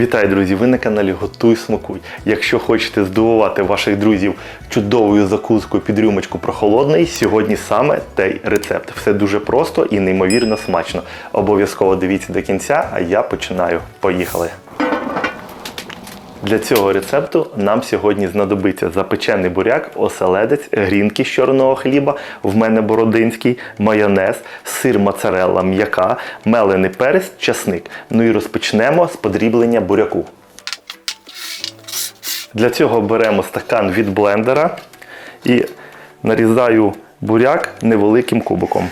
Вітаю, друзі! Ви на каналі Готуй Смакуй. Якщо хочете здивувати ваших друзів чудовою закускою під рюмочку прохолодний, сьогодні саме той рецепт. Все дуже просто і неймовірно смачно. Обов'язково дивіться до кінця, а я починаю. Поїхали! Для цього рецепту нам сьогодні знадобиться запечений буряк, оселедець, грінки з чорного хліба, в мене бородинський, майонез, сир моцарелла м'яка, мелений перець, часник. Ну і розпочнемо з подріблення буряку. Для цього беремо стакан від блендера і нарізаю буряк невеликим кубиком.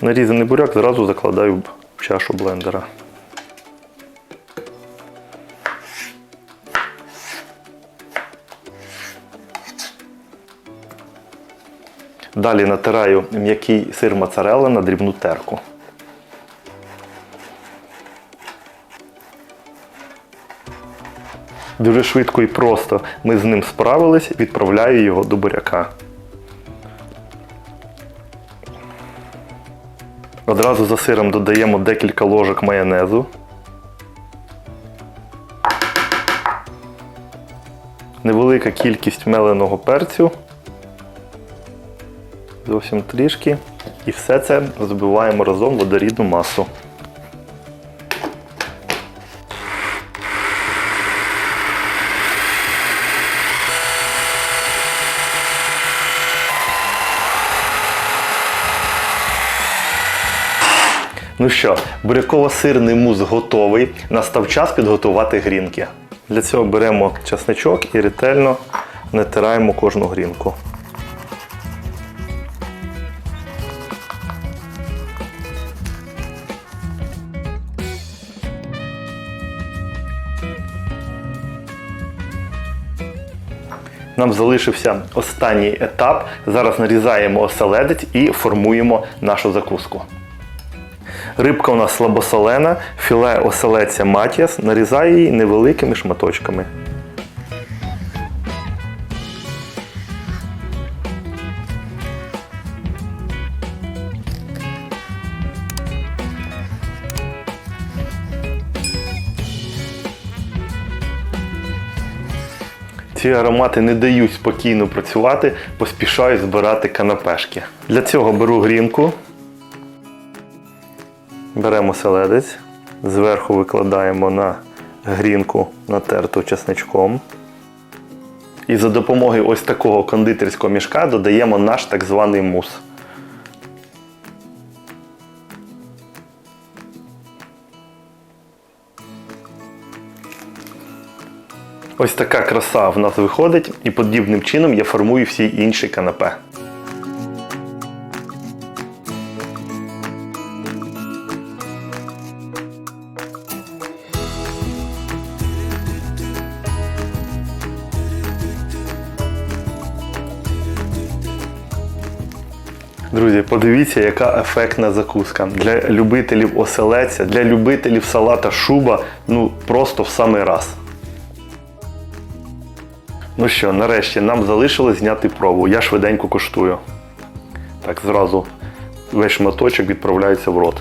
Нарізаний буряк зразу закладаю в чашу блендера. Далі натираю м'який сир моцарелла на дрібну терку. Дуже швидко і просто ми з ним справились, відправляю його до буряка. Одразу за сиром додаємо декілька ложок майонезу. Невелика кількість меленого перцю. Зовсім трішки. І все це збиваємо разом в водорідну масу. Ну що, буряково-сирний мус готовий. Настав час підготувати грінки. Для цього беремо часничок і ретельно натираємо кожну грінку. Нам залишився останній етап. Зараз нарізаємо оселедець і формуємо нашу закуску. Рибка у нас слабосолена, філе оселедця матіас, нарізаю її невеликими шматочками. Ці аромати не дають спокійно працювати, поспішаю збирати канапешки. Для цього беру грінку, Беремо селедець, зверху викладаємо на грінку натерту чесничком. І за допомогою ось такого кондитерського мішка додаємо наш так званий мус. Ось така краса в нас виходить, і подібним чином я формую всі інші канапе. Друзі, подивіться, яка ефектна закуска. Для любителів оселеця, для любителів салата шуба, ну просто в самий раз. Ну що, нарешті нам залишилось зняти пробу. Я швиденько коштую. Так, зразу весь шматочок відправляється в рот.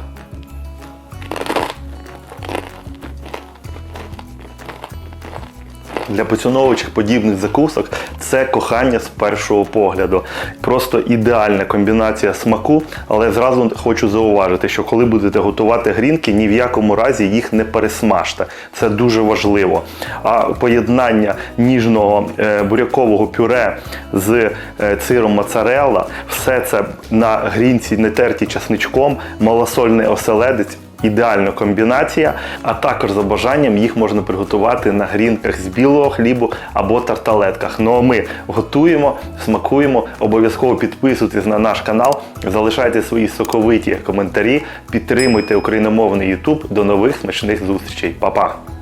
Для поціновувачів подібних закусок це кохання з першого погляду. Просто ідеальна комбінація смаку, але зразу хочу зауважити, що коли будете готувати грінки, ні в якому разі їх не пересмажте. Це дуже важливо. А поєднання ніжного е, бурякового пюре з е, сиром моцарелла, все це на грінці не терті часничком, малосольний оселедець. Ідеальна комбінація, а також за бажанням їх можна приготувати на грінках з білого хлібу або тарталетках. Ну а ми готуємо, смакуємо. Обов'язково підписуйтесь на наш канал, залишайте свої соковиті коментарі, підтримуйте україномовний YouTube. До нових смачних зустрічей. Па-па!